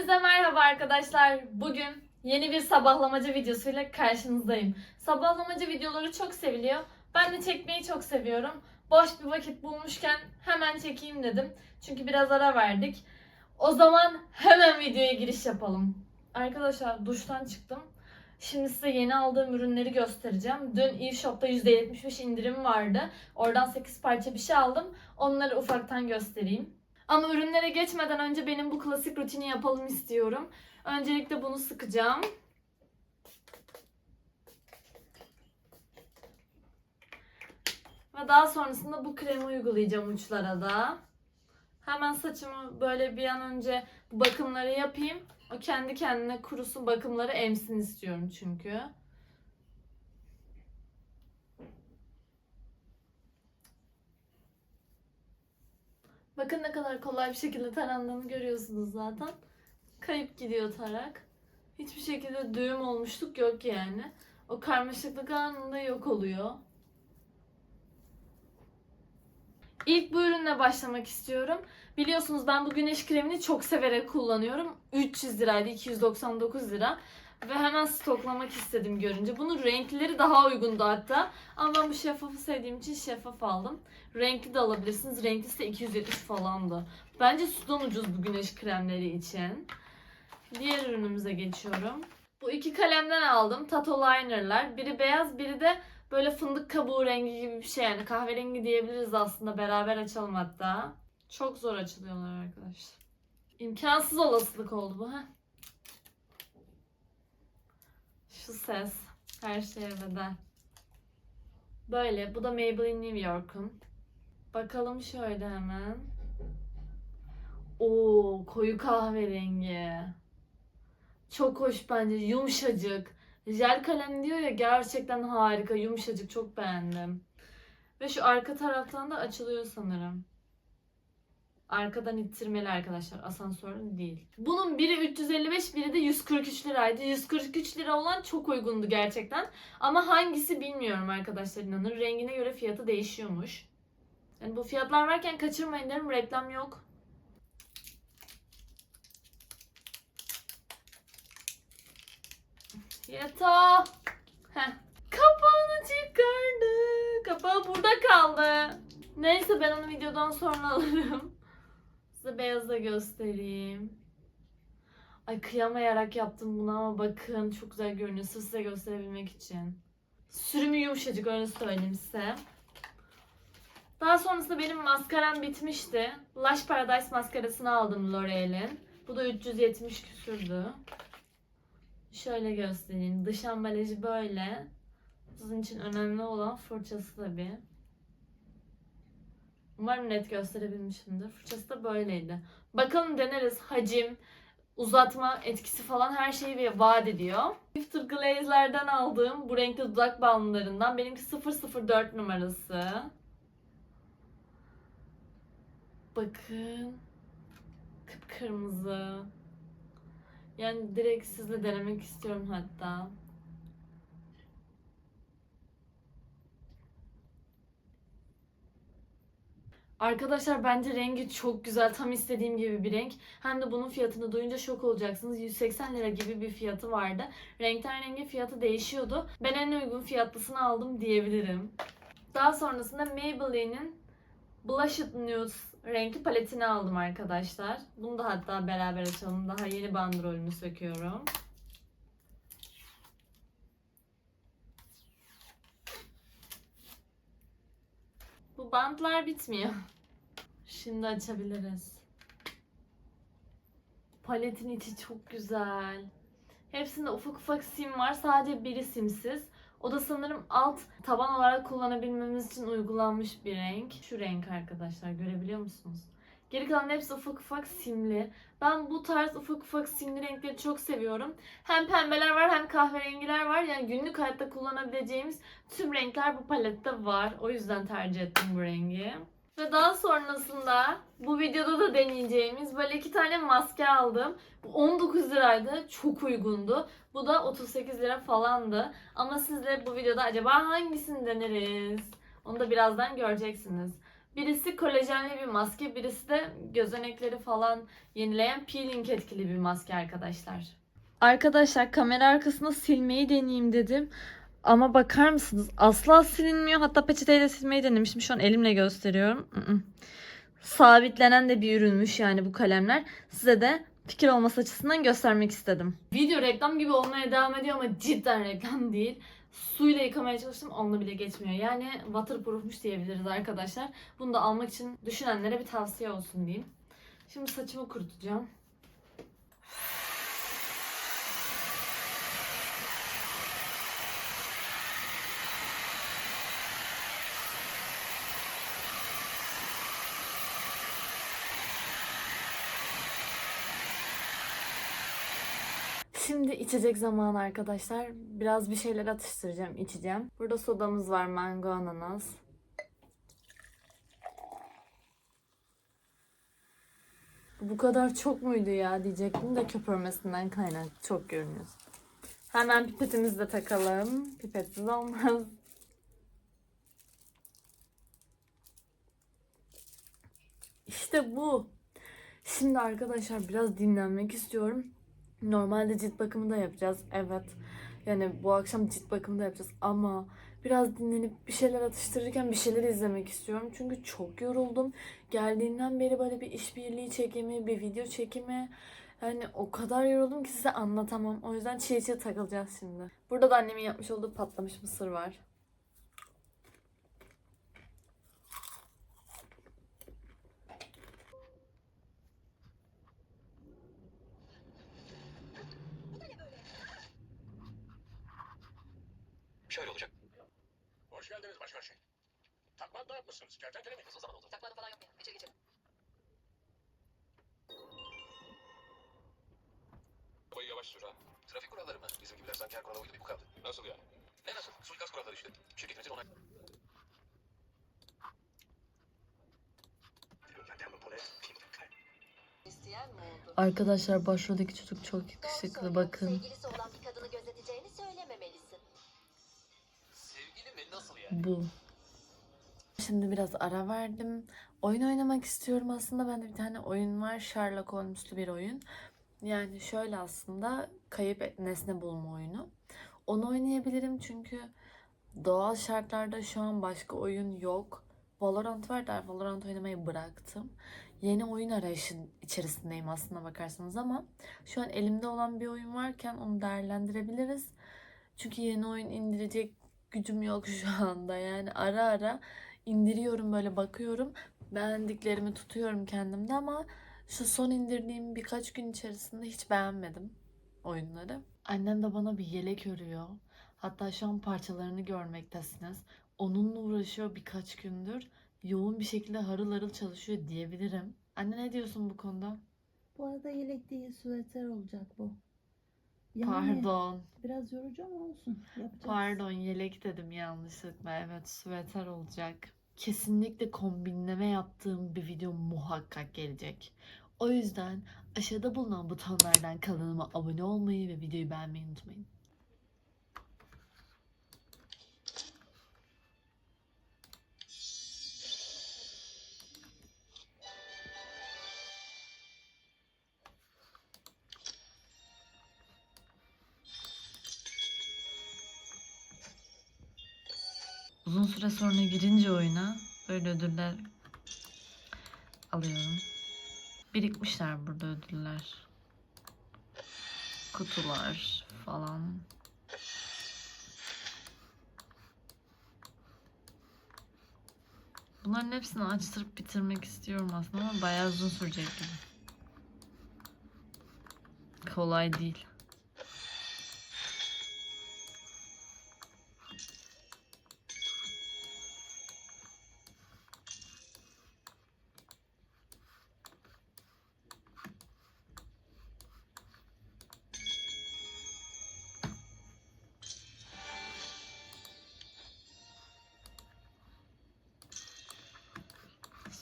Hepinize merhaba arkadaşlar. Bugün yeni bir sabahlamacı videosuyla karşınızdayım. Sabahlamacı videoları çok seviliyor. Ben de çekmeyi çok seviyorum. Boş bir vakit bulmuşken hemen çekeyim dedim. Çünkü biraz ara verdik. O zaman hemen videoya giriş yapalım. Arkadaşlar duştan çıktım. Şimdi size yeni aldığım ürünleri göstereceğim. Dün e-shop'ta %75 indirim vardı. Oradan 8 parça bir şey aldım. Onları ufaktan göstereyim. Ama ürünlere geçmeden önce benim bu klasik rutini yapalım istiyorum. Öncelikle bunu sıkacağım. Ve daha sonrasında bu kremi uygulayacağım uçlara da. Hemen saçımı böyle bir an önce bakımları yapayım. O kendi kendine kurusun bakımları emsin istiyorum çünkü. Bakın ne kadar kolay bir şekilde tarandığını görüyorsunuz zaten. Kayıp gidiyor tarak. Hiçbir şekilde düğüm olmuşluk yok yani. O karmaşıklık anında yok oluyor. İlk bu ürünle başlamak istiyorum. Biliyorsunuz ben bu güneş kremini çok severek kullanıyorum. 300 liraydı, 299 lira. Ve hemen stoklamak istedim görünce. Bunun renkleri daha uygundu hatta. Ama ben bu şeffafı sevdiğim için şeffaf aldım. Renkli de alabilirsiniz. Renklisi de 270 falandı. Bence sudan ucuz bu güneş kremleri için. Diğer ürünümüze geçiyorum. Bu iki kalemden aldım. Tato linerlar. Biri beyaz, biri de böyle fındık kabuğu rengi gibi bir şey. Yani kahverengi diyebiliriz aslında. Beraber açalım hatta. Çok zor açılıyorlar arkadaşlar. İmkansız olasılık oldu bu. ha. Şu ses. Her şeye bedel. Böyle. Bu da Maybelline New York'un. Bakalım şöyle hemen. Oo, koyu kahverengi. Çok hoş bence. Yumuşacık. Jel kalem diyor ya gerçekten harika. Yumuşacık. Çok beğendim. Ve şu arka taraftan da açılıyor sanırım. Arkadan ittirmeli arkadaşlar. Asansörlü değil. Bunun biri 355, biri de 143 liraydı. 143 lira olan çok uygundu gerçekten. Ama hangisi bilmiyorum arkadaşlar inanın. Rengine göre fiyatı değişiyormuş. Yani bu fiyatlar varken kaçırmayın derim. Reklam yok. Yeto. Kapağını çıkardı. Kapağı burada kaldı. Neyse ben onu videodan sonra alırım. Size beyazı da göstereyim. Ay kıyamayarak yaptım bunu ama bakın çok güzel görünüyor. Sırf size gösterebilmek için. Sürümü yumuşacık öyle söyleyeyim size. Daha sonrasında benim maskaram bitmişti. Lush Paradise maskarasını aldım L'Oreal'in. Bu da 370 küsürdü. Şöyle göstereyim. Dış ambalajı böyle. Sizin için önemli olan fırçası tabii. Umarım net gösterebilmişimdir. Fırçası da böyleydi. Bakalım deneriz. Hacim, uzatma etkisi falan her şeyi bir vaat ediyor. Lifter Glaze'lerden aldığım bu renkli dudak balmlarından. Benimki 004 numarası. Bakın. Kıpkırmızı. Yani direkt sizle denemek istiyorum hatta. Arkadaşlar bence rengi çok güzel. Tam istediğim gibi bir renk. Hem de bunun fiyatını duyunca şok olacaksınız. 180 lira gibi bir fiyatı vardı. Renkten renge fiyatı değişiyordu. Ben en uygun fiyatlısını aldım diyebilirim. Daha sonrasında Maybelline'in Blushed Nude renkli paletini aldım arkadaşlar. Bunu da hatta beraber açalım. Daha yeni bandrolünü söküyorum. Bu bantlar bitmiyor. Şimdi açabiliriz. Paletin içi çok güzel. Hepsinde ufak ufak sim var. Sadece biri simsiz. O da sanırım alt taban olarak kullanabilmemiz için uygulanmış bir renk. Şu renk arkadaşlar görebiliyor musunuz? Geri kalan hepsi ufak ufak simli. Ben bu tarz ufak ufak simli renkleri çok seviyorum. Hem pembeler var hem kahverengiler var. Yani günlük hayatta kullanabileceğimiz tüm renkler bu palette var. O yüzden tercih ettim bu rengi. Ve daha sonrasında bu videoda da deneyeceğimiz böyle iki tane maske aldım. Bu 19 liraydı. Çok uygundu. Bu da 38 lira falandı. Ama siz de bu videoda acaba hangisini deneriz? Onu da birazdan göreceksiniz. Birisi kolajenli bir maske, birisi de gözenekleri falan yenileyen peeling etkili bir maske arkadaşlar. Arkadaşlar kamera arkasını silmeyi deneyeyim dedim. Ama bakar mısınız? Asla silinmiyor. Hatta peçeteyle silmeyi denemiştim. Şu an elimle gösteriyorum. Sabitlenen de bir ürünmüş yani bu kalemler. Size de fikir olması açısından göstermek istedim. Video reklam gibi olmaya devam ediyor ama cidden reklam değil. Suyla yıkamaya çalıştım onunla bile geçmiyor. Yani waterproofmuş diyebiliriz arkadaşlar. Bunu da almak için düşünenlere bir tavsiye olsun diyeyim. Şimdi saçımı kurutacağım. Şimdi içecek zamanı arkadaşlar. Biraz bir şeyler atıştıracağım, içeceğim. Burada sodamız var, mango ananas. Bu kadar çok muydu ya diyecektim de köpürmesinden kaynak çok görünüyor. Hemen pipetimizi de takalım. Pipetsiz olmaz. İşte bu. Şimdi arkadaşlar biraz dinlenmek istiyorum. Normalde cilt bakımı da yapacağız. Evet. Yani bu akşam cilt bakımı da yapacağız ama biraz dinlenip bir şeyler atıştırırken bir şeyler izlemek istiyorum. Çünkü çok yoruldum. Geldiğimden beri böyle bir işbirliği çekimi, bir video çekimi. Yani o kadar yoruldum ki size anlatamam. O yüzden çiğ çiğ takılacağız şimdi. Burada da annemin yapmış olduğu patlamış mısır var. Şöyle olacak. Hoş geldiniz başkan şey. Takma dağıtmışsınız. Kertenkele mi? Uzun zaman oldu. Takmadı falan yok ya. Geçelim geçelim. Arabayı yavaş sür ha. Trafik kuralları mı? Bizim gibiler sanki her kurala uydu bir bu kaldı. Nasıl yani? Ne nasıl? Suikast kuralları işte. Şirketimizin onay... Arkadaşlar başroldeki çocuk çok söylüyor. Sevgilisi olan bir kadını gözeteceğini söylememelisin. Sevgili mi? Nasıl yani? Bu. Şimdi biraz ara verdim. Oyun oynamak istiyorum aslında. Bende bir tane oyun var. Sherlock Holmes'lu bir oyun. Yani şöyle aslında kayıp nesne bulma oyunu. Onu oynayabilirim çünkü doğal şartlarda şu an başka oyun yok. Valorant var da Valorant oynamayı bıraktım. Yeni oyun arayışı içerisindeyim aslında bakarsanız ama şu an elimde olan bir oyun varken onu değerlendirebiliriz. Çünkü yeni oyun indirecek gücüm yok şu anda. Yani ara ara indiriyorum böyle bakıyorum. Beğendiklerimi tutuyorum kendimde ama şu son indirdiğim birkaç gün içerisinde hiç beğenmedim oyunları. Annem de bana bir yelek örüyor. Hatta şu an parçalarını görmektesiniz. Onunla uğraşıyor birkaç gündür. Yoğun bir şekilde harıl harıl çalışıyor diyebilirim. Anne ne diyorsun bu konuda? Bu arada yelek değil süveter olacak bu. Pardon. Biraz yorucu ama olsun. Yapacağız. Pardon yelek dedim yanlışlıkla. Evet süveter olacak. Kesinlikle kombinleme yaptığım bir video muhakkak gelecek. O yüzden aşağıda bulunan butonlardan kanalıma abone olmayı ve videoyu beğenmeyi unutmayın. Uzun süre sonra girince oyuna böyle ödüller alıyorum. Birikmişler burada ödüller. Kutular falan. Bunların hepsini açtırıp bitirmek istiyorum aslında ama bayağı uzun sürecek gibi. Kolay değil.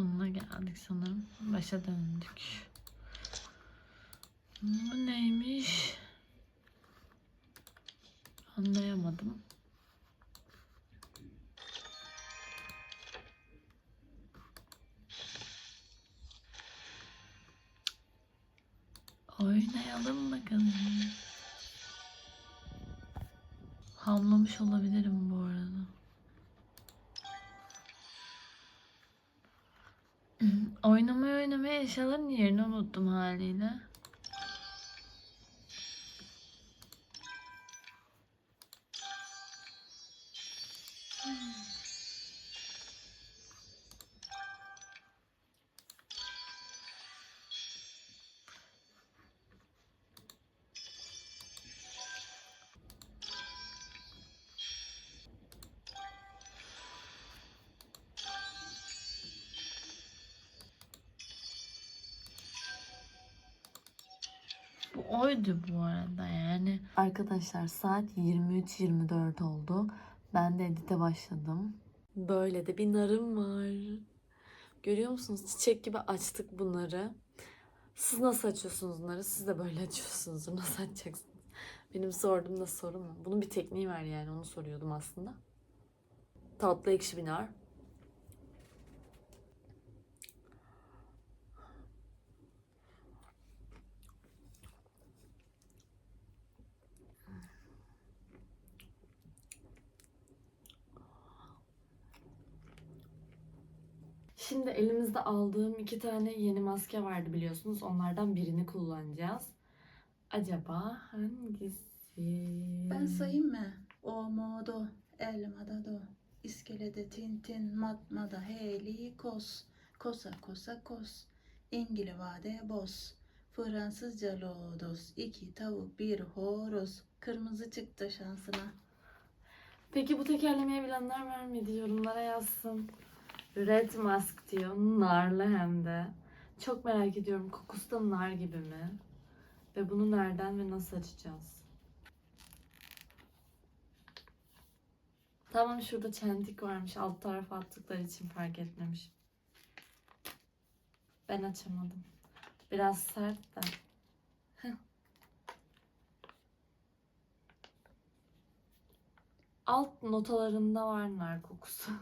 sonuna geldik sanırım. Başa döndük. Bu neymiş? Anlayamadım. Oynayalım bakalım. Hamlamış olabilirim Oynamaya oynamaya eşyaların yerini unuttum haliyle. Bu oydu bu arada yani. Arkadaşlar saat 23.24 oldu. Ben de edite başladım. Böyle de bir narım var. Görüyor musunuz? Çiçek gibi açtık bunları. Siz nasıl açıyorsunuz bunları? Siz de böyle açıyorsunuz. Nasıl açacaksınız? Benim sorduğum da soru mu? Bunun bir tekniği var yani. Onu soruyordum aslında. Tatlı ekşi bir nar. Şimdi elimizde aldığım iki tane yeni maske vardı biliyorsunuz. Onlardan birini kullanacağız. Acaba hangisi? Ben sayayım mı? O modo, el madado, iskelede tintin, matmada heli kos, kosa kosa kos, İngili vade boz, Fransızca lodos, iki tavuk bir horoz, kırmızı çıktı şansına. Peki bu tekerlemeyi bilenler var mıydı? Yorumlara yazsın. Red Mask diyor. Narlı hem de. Çok merak ediyorum. Kokusu da nar gibi mi? Ve bunu nereden ve nasıl açacağız? Tamam şurada çentik varmış. Alt tarafa attıkları için fark etmemiş. Ben açamadım. Biraz sert de. Alt notalarında var nar kokusu.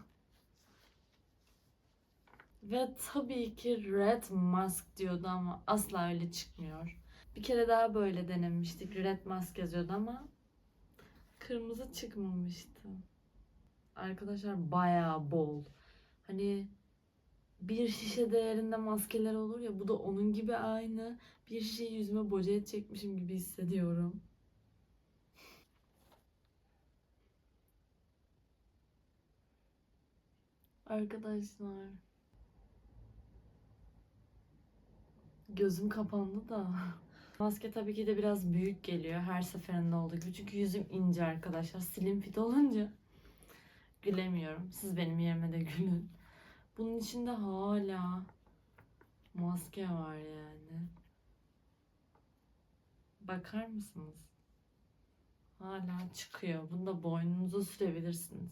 Ve tabii ki Red Mask diyordu ama asla öyle çıkmıyor. Bir kere daha böyle denemiştik. Red Mask yazıyordu ama kırmızı çıkmamıştı. Arkadaşlar bayağı bol. Hani bir şişe değerinde maskeler olur ya bu da onun gibi aynı. Bir şişeyi yüzüme boca edecekmişim gibi hissediyorum. Arkadaşlar. Gözüm kapandı da. Maske tabii ki de biraz büyük geliyor her seferinde olduğu gibi. Çünkü yüzüm ince arkadaşlar. Slim fit olunca gülemiyorum. Siz benim yerime de gülün. Bunun içinde hala maske var yani. Bakar mısınız? Hala çıkıyor. Bunu da boynunuza sürebilirsiniz.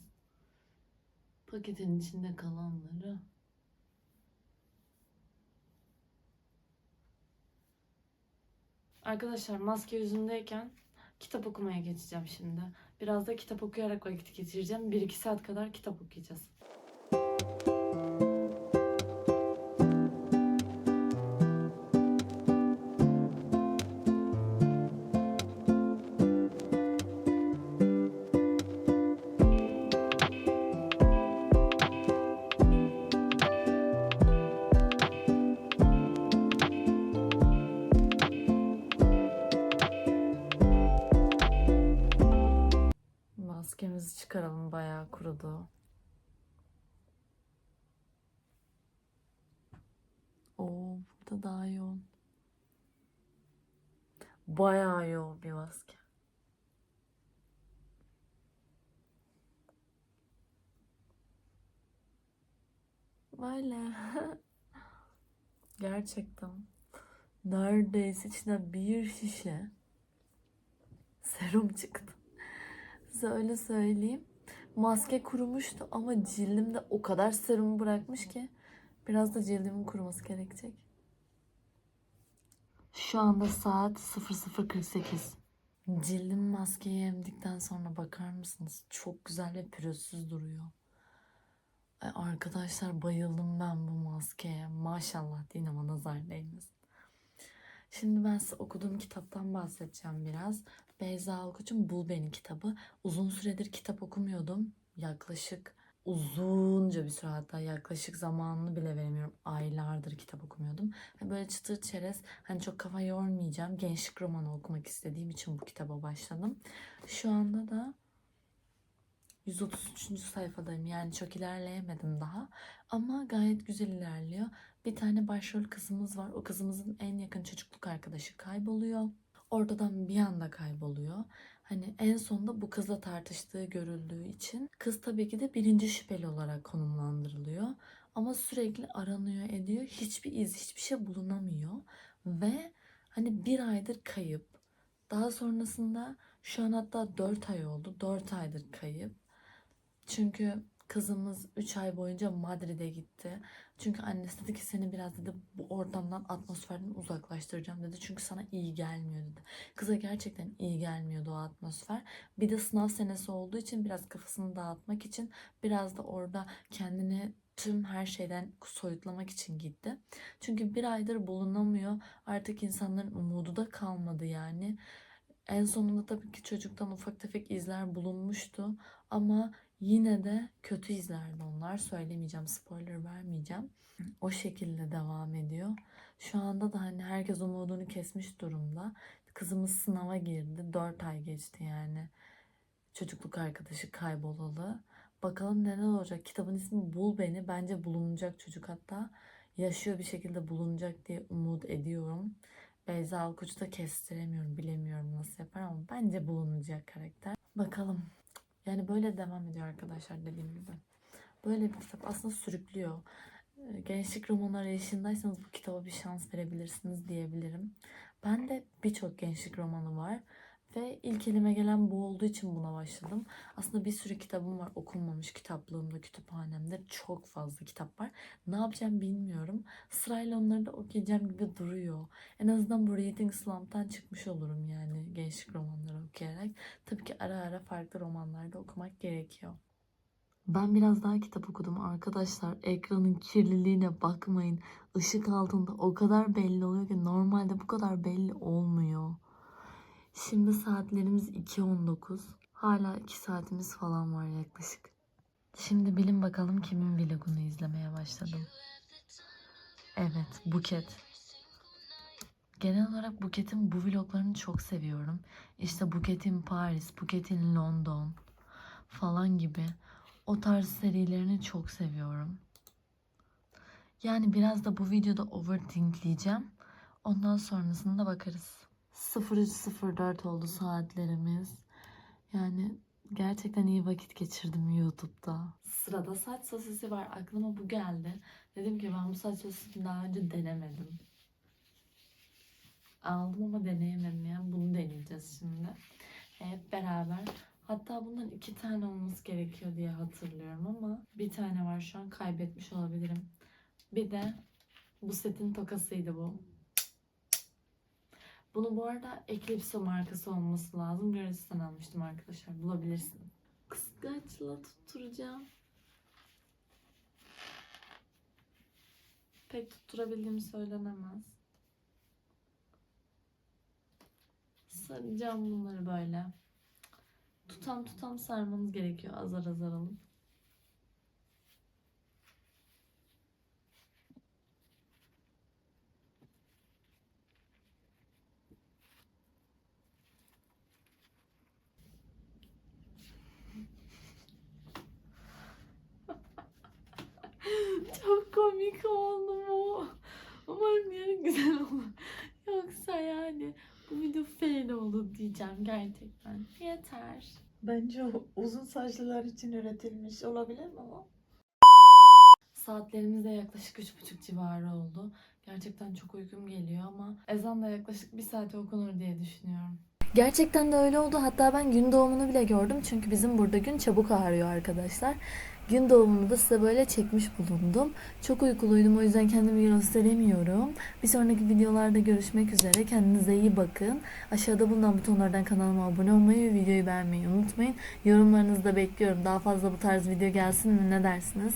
Paketin içinde kalanları Arkadaşlar maske yüzündeyken kitap okumaya geçeceğim şimdi. Biraz da kitap okuyarak vakit geçireceğim. 1-2 saat kadar kitap okuyacağız. Kurudu. Oo burada daha yoğun. Bayağı yoğun bir maske. Böyle. Gerçekten. Neredeyse içinden bir şişe serum çıktı. Size öyle söyleyeyim. Maske kurumuştu ama cildimde o kadar serum bırakmış ki biraz da cildimin kuruması gerekecek. Şu anda saat 00.48. Cildim maskeyi emdikten sonra bakar mısınız? Çok güzel ve pürüzsüz duruyor. Ay arkadaşlar bayıldım ben bu maskeye. Maşallah deyin ama nazar değmesin. Şimdi ben size okuduğum kitaptan bahsedeceğim biraz. Beyza Alkoç'un Bul Beni kitabı. Uzun süredir kitap okumuyordum. Yaklaşık uzunca bir süre hatta yaklaşık zamanını bile veremiyorum. Aylardır kitap okumuyordum. Ve böyle çıtır çerez hani çok kafa yormayacağım. Gençlik romanı okumak istediğim için bu kitaba başladım. Şu anda da 133. sayfadayım. Yani çok ilerleyemedim daha. Ama gayet güzel ilerliyor. Bir tane başrol kızımız var. O kızımızın en yakın çocukluk arkadaşı kayboluyor. Ortadan bir anda kayboluyor. Hani en sonunda bu kızla tartıştığı görüldüğü için kız tabii ki de birinci şüpheli olarak konumlandırılıyor. Ama sürekli aranıyor ediyor. Hiçbir iz, hiçbir şey bulunamıyor. Ve hani bir aydır kayıp. Daha sonrasında şu an hatta 4 ay oldu. 4 aydır kayıp. Çünkü kızımız 3 ay boyunca Madrid'e gitti. Çünkü annesi dedi ki seni biraz dedi bu ortamdan atmosferden uzaklaştıracağım dedi. Çünkü sana iyi gelmiyor dedi. Kıza gerçekten iyi gelmiyordu o atmosfer. Bir de sınav senesi olduğu için biraz kafasını dağıtmak için biraz da orada kendini tüm her şeyden soyutlamak için gitti. Çünkü bir aydır bulunamıyor. Artık insanların umudu da kalmadı yani. En sonunda tabii ki çocuktan ufak tefek izler bulunmuştu. Ama yine de kötü izlerdi onlar. Söylemeyeceğim, spoiler vermeyeceğim. O şekilde devam ediyor. Şu anda da hani herkes umudunu kesmiş durumda. Kızımız sınava girdi. 4 ay geçti yani. Çocukluk arkadaşı kaybolalı. Bakalım neler olacak. Kitabın ismi Bul Beni. Bence bulunacak çocuk hatta. Yaşıyor bir şekilde bulunacak diye umut ediyorum. Beyza Alkuç'u da kestiremiyorum. Bilemiyorum nasıl yapar ama bence bulunacak karakter. Bakalım. Yani böyle devam ediyor arkadaşlar dediğim gibi. Böyle bir kitap aslında sürüklüyor. Ee, Gençlik romanı arayışındaysanız bu kitaba bir şans verebilirsiniz diyebilirim. Ben de birçok gençlik romanı var. Ve ilk elime gelen bu olduğu için buna başladım. Aslında bir sürü kitabım var okunmamış kitaplığımda, kütüphanemde. Çok fazla kitap var. Ne yapacağım bilmiyorum. Sırayla onları da okuyacağım gibi duruyor. En azından bu Reading Slump'tan çıkmış olurum yani gençlik romanları okuyarak. Tabii ki ara ara farklı romanlar da okumak gerekiyor. Ben biraz daha kitap okudum arkadaşlar. Ekranın kirliliğine bakmayın. Işık altında o kadar belli oluyor ki normalde bu kadar belli olmuyor. Şimdi saatlerimiz 2.19. Hala 2 saatimiz falan var yaklaşık. Şimdi bilin bakalım kimin vlogunu izlemeye başladım. Evet, Buket. Genel olarak Buket'in bu vloglarını çok seviyorum. İşte Buket'in Paris, Buket'in London falan gibi. O tarz serilerini çok seviyorum. Yani biraz da bu videoda overthinkleyeceğim. Ondan sonrasında bakarız. 03.04 oldu saatlerimiz. Yani gerçekten iyi vakit geçirdim YouTube'da. Sırada saç sosisi var. Aklıma bu geldi. Dedim ki ben bu saç sosisini daha önce denemedim. Aldım ama deneyemedim yani. Bunu deneyeceğiz şimdi. Hep beraber. Hatta bundan iki tane olması gerekiyor diye hatırlıyorum ama bir tane var şu an kaybetmiş olabilirim. Bir de bu setin tokasıydı bu. Bunu bu arada Eclipse markası olması lazım. Görüntüsünden almıştım arkadaşlar. Bulabilirsin. Kıskaçla tutturacağım. Pek tutturabildiğim söylenemez. Saracağım bunları böyle. Tutam tutam sarmanız gerekiyor azar azar alıp. Çok komik oldu bu. Umarım yarın güzel olur. Yoksa yani bu video fail oldu diyeceğim gerçekten. Yeter. Bence uzun saçlılar için üretilmiş olabilir mi o? Saatlerimiz de yaklaşık üç buçuk civarı oldu. Gerçekten çok uykum geliyor ama ezan da yaklaşık bir saate okunur diye düşünüyorum. Gerçekten de öyle oldu. Hatta ben gün doğumunu bile gördüm. Çünkü bizim burada gün çabuk ağrıyor arkadaşlar. Gün doğumunu da size böyle çekmiş bulundum. Çok uykuluydum o yüzden kendimi gösteremiyorum. Bir sonraki videolarda görüşmek üzere. Kendinize iyi bakın. Aşağıda bulunan butonlardan kanalıma abone olmayı ve videoyu beğenmeyi unutmayın. Yorumlarınızı da bekliyorum. Daha fazla bu tarz video gelsin mi ne dersiniz?